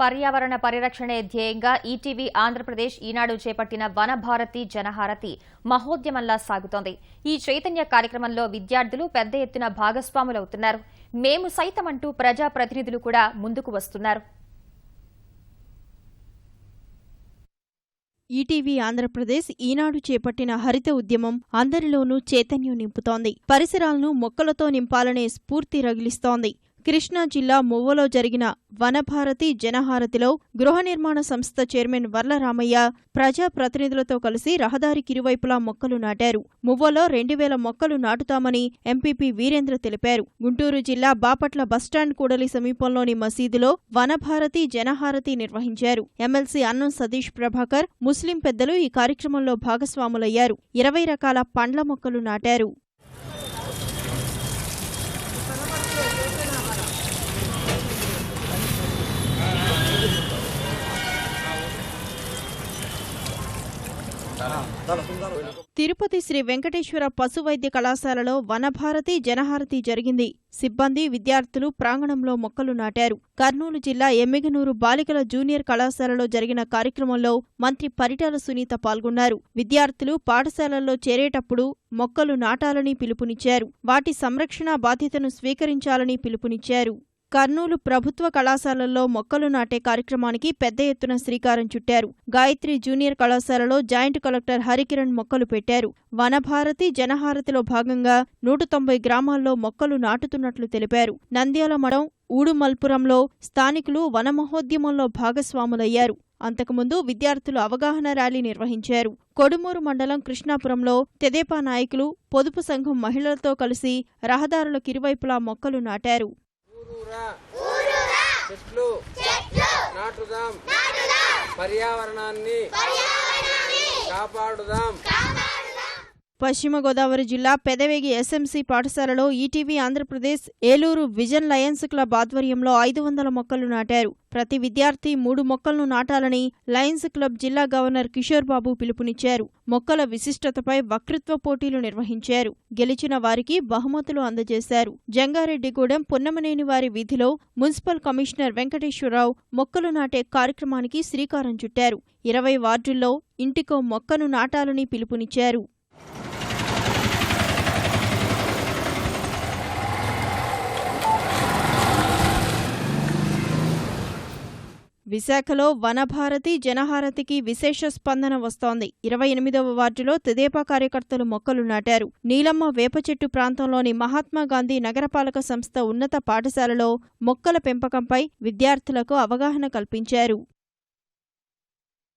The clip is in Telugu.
పర్యావరణ పరిరక్షణే ధ్యేయంగా ఈటీవీ ఆంధ్రప్రదేశ్ ఈనాడు చేపట్టిన వనభారతి జనహారతి మహోద్యమంలా సాగుతోంది. ఈ చైతన్య కార్యక్రమంలో విద్యార్థులు పెద్ద ఎత్తున భాగస్వాములవుతున్నారు. మేము సైతం అంటూ ప్రజాప్రతినిధులు కూడా ముందుకు వస్తున్నారు. ఈటీవీ ఆంధ్రప్రదేశ్ ఈనాడు చేపట్టిన హరిత ఉద్యమం అందరిలోనూ చైతన్యం నింపుతోంది. పరిసరాలను మొక్కలతో నింపాలనే స్ఫూర్తి రగిలిస్తోంది. కృష్ణా జిల్లా మువ్వలో జరిగిన వనభారతి జనహారతిలో గృహ నిర్మాణ సంస్థ చైర్మన్ వర్లరామయ్య ప్రజా ప్రతినిధులతో కలిసి రహదారికి ఇరువైపులా మొక్కలు నాటారు. మువ్వలో రెండు వేల మొక్కలు నాటుతామని ఎంపీపీ వీరేంద్ర తెలిపారు. గుంటూరు జిల్లా బాపట్ల బస్టాండ్ కూడలి సమీపంలోని మసీదులో వనభారతి జనహారతి నిర్వహించారు. ఎమ్మెల్సీ అన్నం సతీష్ ప్రభాకర్ ముస్లిం పెద్దలు ఈ కార్యక్రమంలో భాగస్వాములయ్యారు. ఇరవై రకాల పండ్ల మొక్కలు నాటారు. తిరుపతి శ్రీ వెంకటేశ్వర పశు వైద్య కళాశాలలో వనభారతి జనహారతి జరిగింది. సిబ్బంది విద్యార్థులు ప్రాంగణంలో మొక్కలు నాటారు. కర్నూలు జిల్లా ఎమ్మిగనూరు బాలికల జూనియర్ కళాశాలలో జరిగిన కార్యక్రమంలో మంత్రి పరిటాల సునీత పాల్గొన్నారు. విద్యార్థులు పాఠశాలల్లో చేరేటప్పుడు మొక్కలు నాటాలని పిలుపునిచ్చారు. వాటి సంరక్షణ బాధ్యతను స్వీకరించాలని పిలుపునిచ్చారు. కర్నూలు ప్రభుత్వ కళాశాలల్లో మొక్కలు నాటే కార్యక్రమానికి పెద్ద ఎత్తున శ్రీకారం చుట్టారు. గాయత్రి జూనియర్ కళాశాలలో జాయింట్ కలెక్టర్ హరికిరణ్ మొక్కలు పెట్టారు. వనభారతి జనహారతిలో భాగంగా నూట తొంభై గ్రామాల్లో మొక్కలు నాటుతున్నట్లు తెలిపారు. నంద్యాల మడం ఊడుమల్పురంలో స్థానికులు వనమహోద్యమంలో భాగస్వాములయ్యారు. అంతకుముందు విద్యార్థులు అవగాహన ర్యాలీ నిర్వహించారు. కొడుమూరు మండలం కృష్ణాపురంలో తెదేపా నాయకులు పొదుపు సంఘం మహిళలతో కలిసి రహదారుల కిరువైపులా మొక్కలు నాటారు. ఊరూరా చెట్లు. నాటుదాం. పర్యావరణాన్ని కాపాడుదాం. పశ్చిమ గోదావరి జిల్లా పెదవేగి ఎస్ఎంసీ పాఠశాలలో ETV Andhra Pradesh Eluru vision lions club ఆధ్వర్యంలో ఐదు వందల మొక్కలు నాటారు. ప్రతి విద్యార్థి మూడు మొక్కలను నాటాలని లయన్స్ క్లబ్ జిల్లా గవర్నర్ కిషోర్ బాబు పిలుపునిచ్చారు. మొక్కల విశిష్టతపై వక్తృత్వ పోటీలు నిర్వహించారు. గెలిచిన వారికి బహుమతులు అందజేశారు. జంగారెడ్డిగూడెం పున్నమనేని వారి వీధిలో మున్సిపల్ కమిషనర్ వెంకటేశ్వరరావు మొక్కలు నాటే కార్యక్రమానికి శ్రీకారం చుట్టారు. ఇరవై వార్డుల్లో ఇంటికో మొక్కను నాటాలని పిలుపునిచ్చారు. విశాఖలో వనభారతి జనహారతికి విశేష స్పందన వస్తోంది. ఇరవై ఎనిమిదవ వార్డులో తెదేపా కార్యకర్తలు మొక్కలు నాటారు. నీలమ్మ వేప చెట్టు ప్రాంతంలోని మహాత్మాగాంధీ నగరపాలక సంస్థ ఉన్నత పాఠశాలలో మొక్కల పెంపకంపై విద్యార్థులకు అవగాహన కల్పించారు.